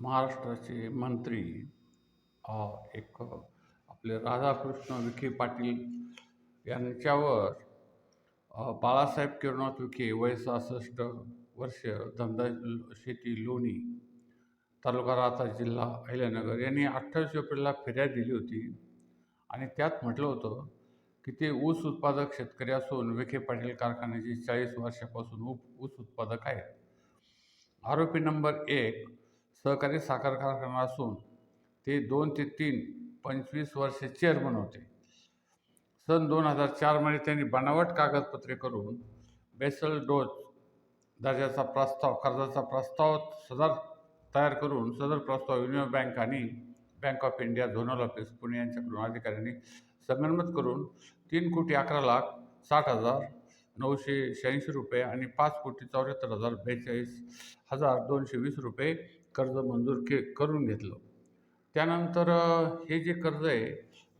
महाराष्ट्राचे मंत्री एक आपले राधाकृष्ण विखे पाटील यांच्यावर बाळासाहेब किरणोत विखे वय सहासष्ट वर्ष धंदा शेती लोणी तालुका राहता जिल्हा अहिल्यानगर यांनी अठ्ठावीस एप्रिलला फिर्याद दिली होती. आणि त्यात म्हटलं होतं की ते ऊस उत्पादक शेतकरी असून विखे पाटील कारखान्याचे चाळीस वर्षापासून ऊस ऊस उत्पादक आहेत. आरोपी नंबर एक सहकारी साखर कारखाना असून ते दोन ते तीन पंचवीस वर्षे चेअरमन होते. सन दोन हजार चारमध्ये त्यांनी बनावट कागदपत्रे करून बेसल डोज दर्जाचा प्रस्ताव कर्जाचा प्रस्ताव सदर तयार करून सदर प्रस्ताव युनियन बँक आणि bank of India zonal office Pune यांच्याकडून अधिकाऱ्यांनी संगनमत करून तीन कोटी अकरा लाख साठ हजार नऊशे शहाऐंशी रुपये आणि पाच कोटी चौऱ्याहत्तर हजार बेचाळीस हजार दोनशे वीस रुपये कर्ज मंजूर के करून घेतलं. त्यानंतर हे जे कर्ज आहे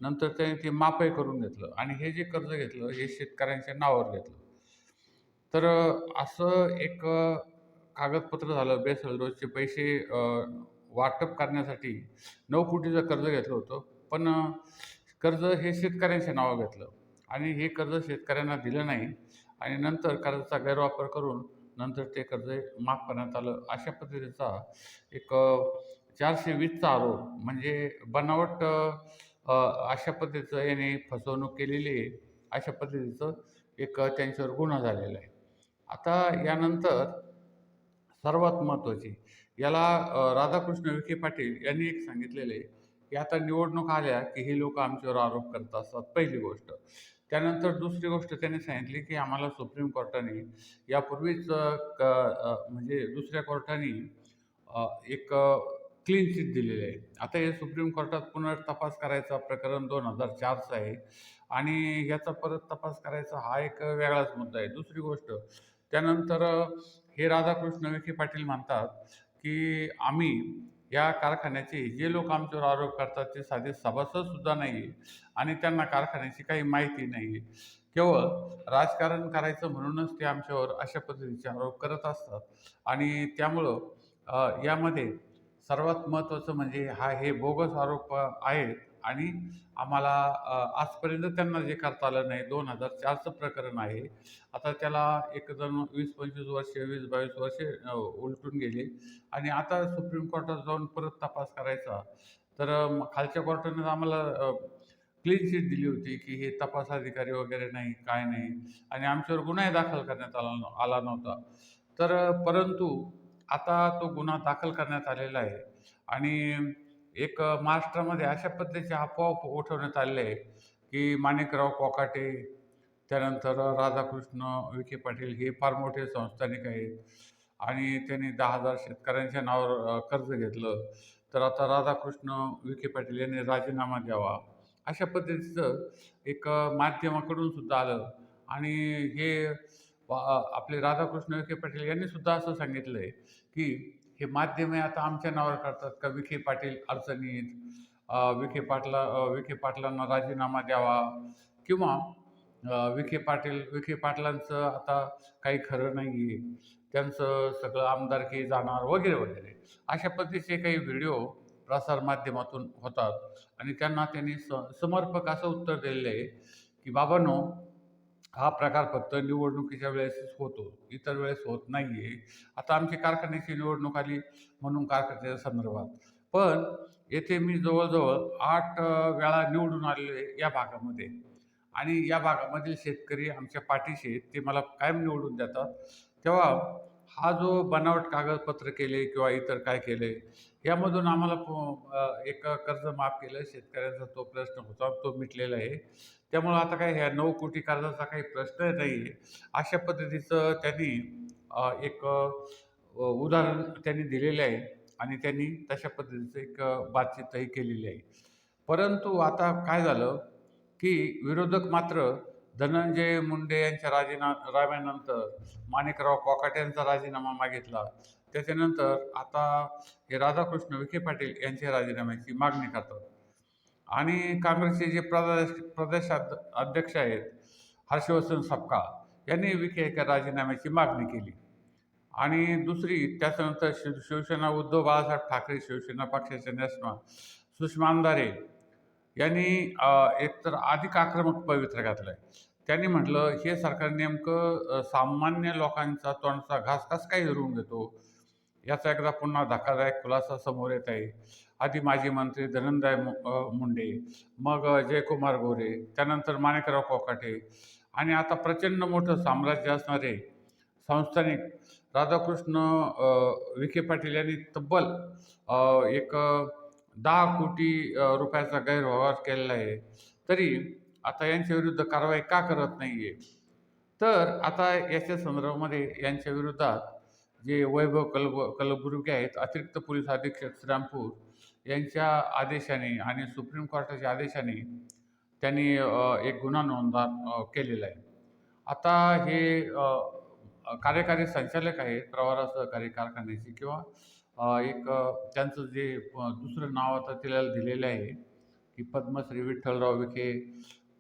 नंतर त्याने ते माफही करून घेतलं आणि हे जे कर्ज घेतलं हे शेतकऱ्यांच्या नावावर घेतलं. तर असं एक कागदपत्र झालं बेसल रोजचे पैसे वाटप करण्यासाठी. नऊ कोटीचं कर्ज घेतलं होतं पण कर्ज हे शेतकऱ्यांच्या नावावर घेतलं आणि हे कर्ज शेतकऱ्यांना दिलं नाही. आणि नंतर कर्जाचा गैरवापर करून नंतर ते कर्ज माफ करण्यात आलं. अशा पद्धतीचा एक चारशे वीसचा आरोप म्हणजे बनावट अशा पद्धतीचं याने फसवणूक केलेली आहे. अशा पद्धतीचं एक त्यांच्यावर गुन्हा झालेला आहे. आता यानंतर सर्वात महत्त्वाची याला राधाकृष्ण विखे पाटील यांनी एक सांगितलेलं आहे की आता निवडणूक आल्या की हे लोक आमच्यावर आरोप करत असतात पहिली गोष्ट. त्यानंतर दुसरी गोष्ट त्यांनी सांगितली की आम्हाला सुप्रीम कोर्टाने यापूर्वीच क म्हणजे दुसऱ्या कोर्टाने एक क्लीन चिट दिलेली आहे. आता हे सुप्रीम कोर्टात पुनर्तपास करायचा प्रकरण दोन हजार चारचं आहे आणि याचा परत तपास करायचा हा एक वेगळाच मुद्दा आहे. दुसरी गोष्ट त्यानंतर हे राधाकृष्ण विखे पाटील म्हणतात की आम्ही या कारखान्याचे जे लोक आमच्यावर आरोप करतात ते साधे सभासदसुद्धा नाही आहे आणि त्यांना कारखान्याची काही माहिती नाही आहे केवळ राजकारण करायचं म्हणूनच ते आमच्यावर अशा पद्धतीचे आरोप करत असतात. आणि त्यामुळं यामध्ये सर्वात महत्त्वाचं म्हणजे हा हे बोगस आरोप आहेत आणि आम्हाला आजपर्यंत त्यांना जे करता आलं नाही दोन हजार चारचं प्रकरण आहे. आता त्याला एक जण वीस पंचवीस वर्षे वीस बावीस वर्षे उलटून गेले. आणि आता सुप्रीम कोर्टात जाऊन परत तपास करायचा. तर खालच्या कोर्टाने आम्हाला क्लीन चिट दिली होती की हे तपास अधिकारी वगैरे नाही काय नाही. आणि आमच्यावर गुन्हाही दाखल करण्यात आला न- आला नव्हता. तर परंतु आता तो गुन्हा दाखल करण्यात आलेला आहे. आणि एक महाराष्ट्रामध्ये अशा पद्धतीचे अफवा उठवण्यात आलेले आहे की माणिकराव कोकाटे त्यानंतर राधाकृष्ण विखे पाटील हे फार मोठे संस्थानिक आहेत. आणि त्यांनी दहा हजार शेतकऱ्यांच्या नावावर कर्ज घेतलं. तर आता राधाकृष्ण विखे पाटील यांनी राजीनामा द्यावा. अशा पद्धतीचं एक माध्यमाकडून सुद्धा आलं. आणि हे आपले राधाकृष्ण विखे पाटील यांनी सुद्धा असं सांगितलं आहे की हे माध्यमे आता आमच्या नावावर करतात का विखे पाटील अडचणीत विखे पाटला विखे पाटलांना राजीनामा द्यावा किंवा विखे पाटील विखे पाटलांचं आता काही खरं नाही आहे त्यांचं सगळं आमदारकी जाणार वगैरे वगैरे अशा पद्धतीचे काही व्हिडिओ प्रसारमाध्यमातून होतात आणि त्यांना त्यांनी स समर्पक असं उत्तर दिलेलं आहे की बाबांनो हा प्रकार फक्त निवडणुकीच्या वेळेसच होतो इतर वेळेस होत नाही आहे आता आमची कारखान्याची निवडणूक आली म्हणून कारखान्याच्या संदर्भात. पण येथे मी जवळजवळ आठ वेळा निवडून आलेलो आहे या भागामध्ये. आणि या भागामधील शेतकरी आमच्या पाठीशी आहेत ते मला कायम निवडून देतात. तेव्हा हा जो बनावट कागदपत्र केले किंवा इतर काय केले यामधून आम्हाला प- एक कर्ज माफ केलं शेतकऱ्यांचा तो प्रश्न होता तो मिटलेला आहे. त्यामुळं आता काय ह्या नऊ कोटी कर्जाचा काही प्रश्न नाही आहे अशा पद्धतीचं त्यांनी एक उदाहरण त्यांनी दिलेलं आहे आणि त्यांनी तशा पद्धतीचं एक बातचीतही केलेली आहे. परंतु आता काय झालं की विरोधक मात्र धनंजय मुंडे यांच्या राजीना राव्यानंतर माणिकराव कोकाटे यांचा राजीनामा मागितला. त्याच्यानंतर आता हे राधाकृष्ण विखे पाटील यांच्या राजीनाम्याची मागणी करतात. आणि काँग्रेसचे जे प्रदेश प्रदेश अध्यक्ष आहेत हर्षवर्धन सपकाळ यांनी विखे एका राजीनाम्याची मागणी केली. आणि दुसरी त्याच्यानंतर शिव शिवसेना उद्धव बाळासाहेब ठाकरे शिवसेना पक्षाचे नेसमा सुषमा अंधारे यांनी एकतर अधिक आक्रमक पवित्र घातलं आहे त्यांनी म्हटलं हे सरकार नेमकं सामान्य लोकांचा तोंडचा घास कसं काय हिरवून घेतो याचा एकदा पुन्हा धक्कादायक खुलासा समोर येत आहे. आधी माजी मंत्री धनंजय मु मुंडे मग जयकुमार गोरे त्यानंतर माणिकराव कोकाटे आणि आता प्रचंड मोठं साम्राज्य असणारे संस्थानिक राधाकृष्ण विखे पाटील यांनी तब्बल एक दहा कोटी रुपयाचा गैरव्यवहार केलेला आहे. तरी आता यांच्या विरुद्ध कारवाई का करत नाही आहे तर आता याच्या संदर्भामध्ये यांच्या विरोधात जे वैभव कलब कलबुर्गी आहेत अतिरिक्त पोलीस अधीक्षक श्रीरामपूर यांच्या आदेशाने आणि सुप्रीम कोर्टाच्या आदेशाने त्यांनी एक गुन्हा नोंदा केलेला आहे. आता हे कार्यकारी संचालक आहेत प्रवारा सहकारी कारखान्याचे किंवा एक त्यांचं जे दुसरं नाव आता तिला दिलेलं आहे की पद्मश्री विठ्ठलराव विखे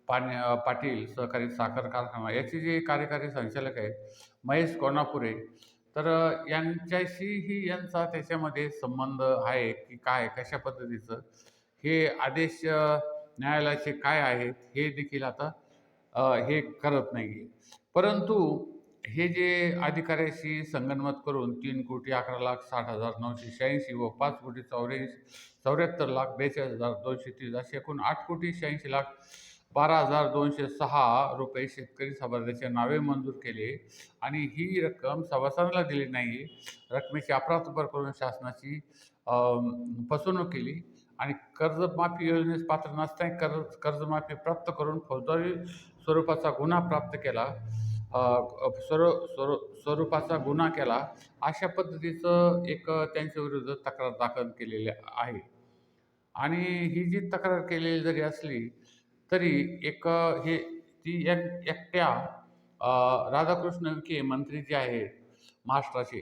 पाणी पाटील सहकारी साखर कारखाना याचे जे कार्यकारी संचालक आहेत महेश कोणापुरे तर यांच्याशीही यांचा त्याच्यामध्ये संबंध आहे की काय कशा पद्धतीचं? हे आदेश न्यायालयाचे काय आहेत हे देखील आता हे करत नाही आहे परंतु हे जे अधिकाऱ्याशी संगनमत करून तीन कोटी अकरा लाख साठ हजार नऊशे शहाऐंशी व पाच कोटी चौऱ्याऐंशी चौऱ्याहत्तर लाख बेचाळीस हजार दोनशे तीस असे एकूण आठ कोटी शहाऐंशी लाख बारा हजार दोनशे सहा रुपये शेतकरी सभासदाच्या नावे मंजूर केले. आणि ही रक्कम सभासदांना दिली नाही रकमेची अफरातफर करून शासनाची फसवणूक केली. आणि कर्जमाफी योजनेस पात्र नसताना कर्ज कर्जमाफी प्राप्त करून फौजदारी स्वरूपाचा गुन्हा प्राप्त केला. अ, स्वरू स्वरू स्वरूपाचा गुन्हा केला. अशा पद्धतीचं एक त्यांच्या विरुद्ध तक्रार दाखल केलेली आहे. आणि ही जी तक्रार केलेली जरी असली तरी एक हे ती एक एकट्या राधाकृष्ण विखे मंत्री जे आहेत महाराष्ट्राचे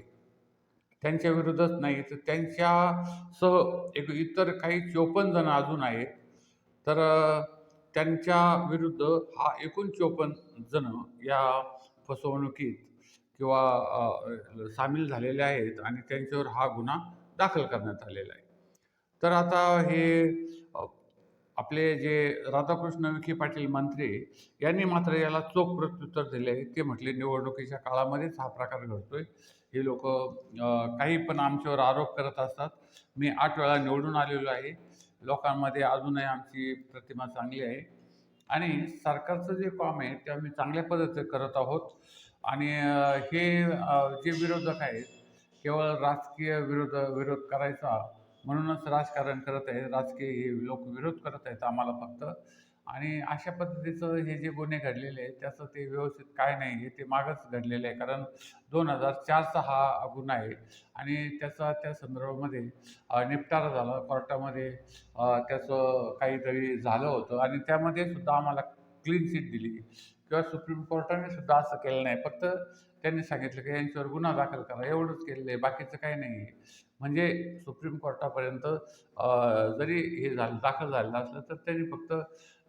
त्यांच्या विरोधात नाही. तर त्यांच्यासह एक इतर काही चोपन्न जण अजून आहेत. तर त्यांच्या विरुद्ध हा एकूण चोपन्न जण या फसवणुकीत किंवा सामील झालेले आहेत आणि त्यांच्यावर हा गुन्हा दाखल करण्यात आलेला आहे. तर आता हे आपले जे राधाकृष्ण विखे पाटील मंत्री यांनी मात्र याला चोख प्रत्युत्तर दिले आहे. ते म्हटले निवडणुकीच्या काळामध्येच हा प्रकार घडतोय. हे लोक काही पण आमच्यावर आरोप करत असतात. मी आठ वेळा निवडून आलेलो आहे. लोकांमध्ये अजूनही आमची प्रतिमा चांगली आहे. आणि सरकारचं जे काम आहे ते आम्ही चांगल्या पद्धतीने करत आहोत. आणि हे जे विरोधक आहेत केवळ राजकीय विरोध विरोध करायचा म्हणूनच राजकारण करत आहे राजकीय हे लोक विरोध करत आहेत आम्हाला फक्त. आणि अशा पद्धतीचं हे जे गुन्हे घडलेले आहेत त्याचं ते व्यवस्थित काय नाही हे ते मागच घडलेलं आहे. कारण दोन हजार चारचा हा गुन्हा आहे आणि त्याचा त्या संदर्भामध्ये निपटारा झाला. कोर्टामध्ये त्याचं काहीतरी झालं होतं आणि त्यामध्ये सुद्धा आम्हाला क्लीन चिट दिली. किंवा सुप्रीम कोर्टाने सुद्धा असं केलं नाही. फक्त त्यांनी सांगितलं की यांच्यावर गुन्हा दाखल करा. एवढंच केलेलं आहे. बाकीचं काही नाही आहे. म्हणजे सुप्रीम कोर्टापर्यंत जरी हे झालं दाखल झालेलं असलं तर त्यांनी फक्त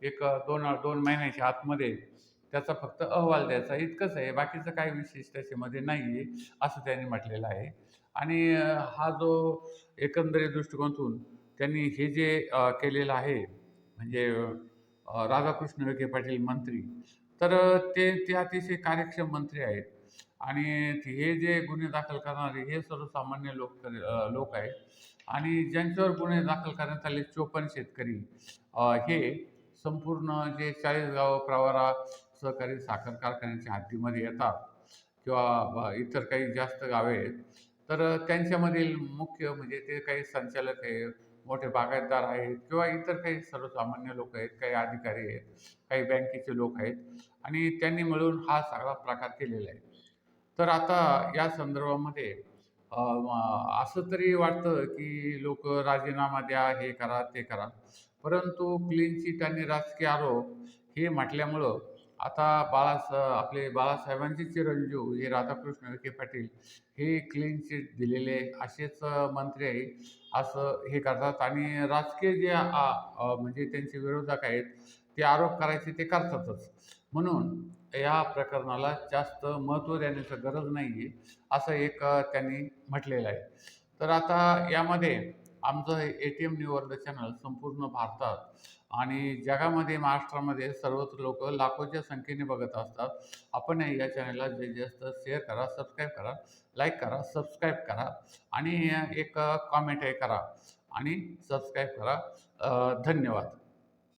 एक दोन दोन महिन्याच्या आतमध्ये त्याचा फक्त अहवाल द्यायचा. इतकंच आहे. बाकीचं काही विशेष त्याच्यामध्ये नाही आहे असं त्यांनी म्हटलेलं आहे. आणि हा जो एकंदरीत दृष्टिकोनातून त्यांनी हे जे केलेलं आहे म्हणजे राधाकृष्ण विखे पाटील मंत्री तर ते ते अतिशय कार्यक्षम मंत्री आहेत. आणि हे जे गुन्हे दाखल करणारे हे सर्वसामान्य लोक लोक आहेत. आणि ज्यांच्यावर गुन्हे दाखल करण्यात आले चोपन्न शेतकरी हे संपूर्ण जे चाळीसगाव प्रवारा सहकारी साखर कारखान्याच्या हद्दीमध्ये येतात किंवा ब- इतर काही जास्त गावे आहेत. तर त्यांच्यामधील मुख्य म्हणजे ते काही संचालक आहे मोठे बागायतदार आहेत किंवा इतर काही सर्वसामान्य लोक आहेत काही अधिकारी आहेत काही बँकेचे लोक आहेत. आणि त्यांनी मिळून हा सगळा प्रकार केलेला आहे. तर आता या संदर्भामध्ये असं तरी वाटतं की लोक राजीनामा द्या हे करा ते करा. परंतु क्लीन चिट आणि राजकीय आरोप हे म्हटल्यामुळं आता बाळास आपले बाळासाहेबांचे चिरंजीव हे राधाकृष्ण विखे पाटील हे क्लीन चिट दिलेले असेच मंत्री आहे असं हे करतात. आणि राजकीय जे आ- म्हणजे त्यांचे विरोधक आहेत ते आरोप करायचे ते करतातच. म्हणून या प्रकरणाला जास्त महत्त्व देण्याची गरज नाही आहे असं एक त्यांनी म्हटलेलं आहे. तर आता यामध्ये आमचं A T M new world channel संपूर्ण भारतात आणि जगामध्ये महाराष्ट्रामध्ये सर्वच लोक लाखोच्या संख्येने बघत असतात. आपण या चॅनलला जे जास्त शेअर करा सबस्क्राईब करा लाईक करा सबस्क्राईब करा आणि एक कॉमेंटही करा आणि सबस्क्राईब करा. धन्यवाद.